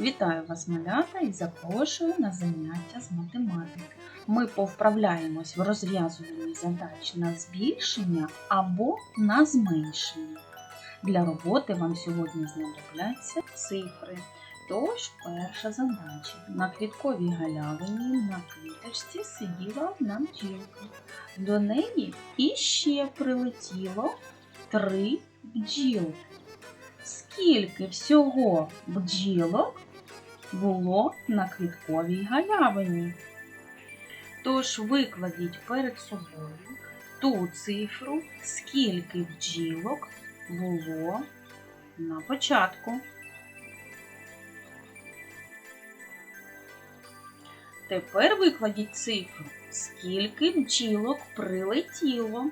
Вітаю вас, малята, і запрошую на заняття з математики. Ми повправляємось в розв'язуванні задач на збільшення або на зменшення. Для роботи вам сьогодні знадобляться цифри. Тож, перша задача. На квітковій галявині на квіточці сиділа одна бджілка. До неї іще прилетіло три бджілки. Скільки всього бджілок було на квітковій галявині? Тож викладіть перед собою ту цифру, скільки бджілок було на початку. Тепер викладіть цифру, скільки бджілок прилетіло.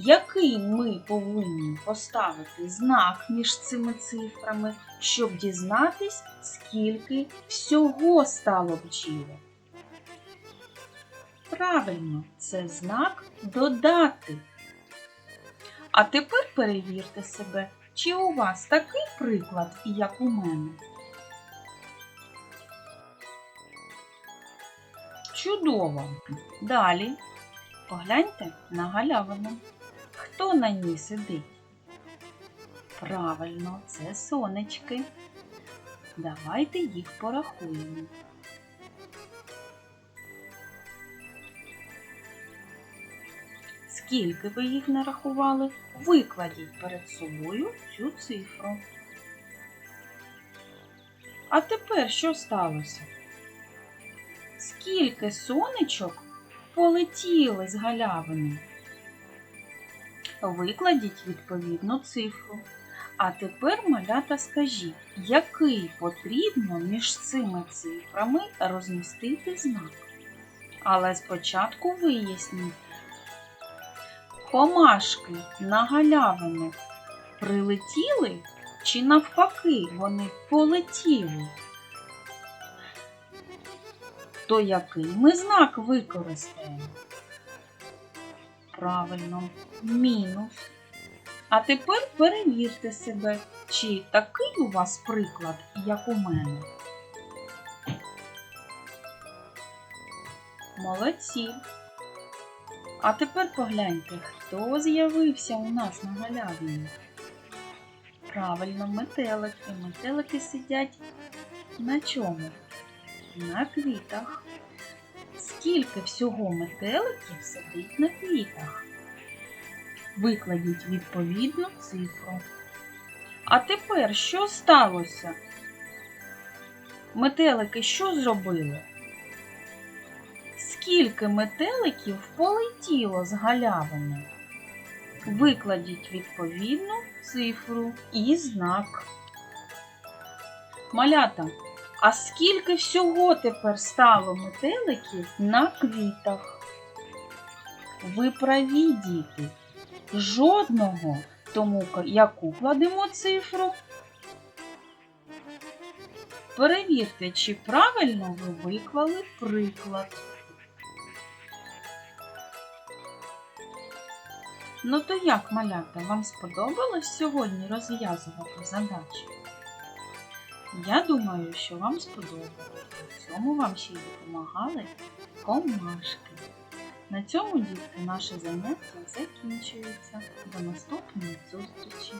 Який ми повинні поставити знак між цими цифрами, щоб дізнатись, скільки всього стало бджілок? Правильно, це знак додати. А тепер перевірте себе, чи у вас такий приклад, як у мене. Чудово! Далі погляньте на галявину. Хто на ній сидить? Правильно, це сонечки. Давайте їх порахуємо. Скільки ви їх нарахували, викладіть перед собою цю цифру. А тепер що сталося? Скільки сонечок полетіли з галявини? Викладіть відповідну цифру. А тепер, малята, скажіть, який потрібно між цими цифрами розмістити знак? Але спочатку виясніть, комашки на галявину прилетіли чи навпаки вони полетіли? То який ми знак використаємо? Правильно, мінус. А тепер перевірте себе, чи такий у вас приклад, як у мене. Молодці. А тепер погляньте, хто з'явився у нас на галявині. Правильно, метелики. Метелики сидять на чому? На квітах. Скільки всього метеликів сидить на квітах? Викладіть відповідну цифру. А тепер що сталося? Метелики що зробили? Скільки метеликів полетіло з галявини? Викладіть відповідну цифру і знак. Малята, а скільки всього тепер стало метеликів на квітах? Ви праві, діти. Жодного. Тому яку кладемо цифру? Перевірте, чи правильно ви виклали приклад. Ну то як, малята, вам сподобалось сьогодні розв'язувати задачі? Я думаю, що вам сподобалось. В цьому вам ще й допомагали комашки. На цьому, дітки, наше заняття закінчується. До наступної зустрічі!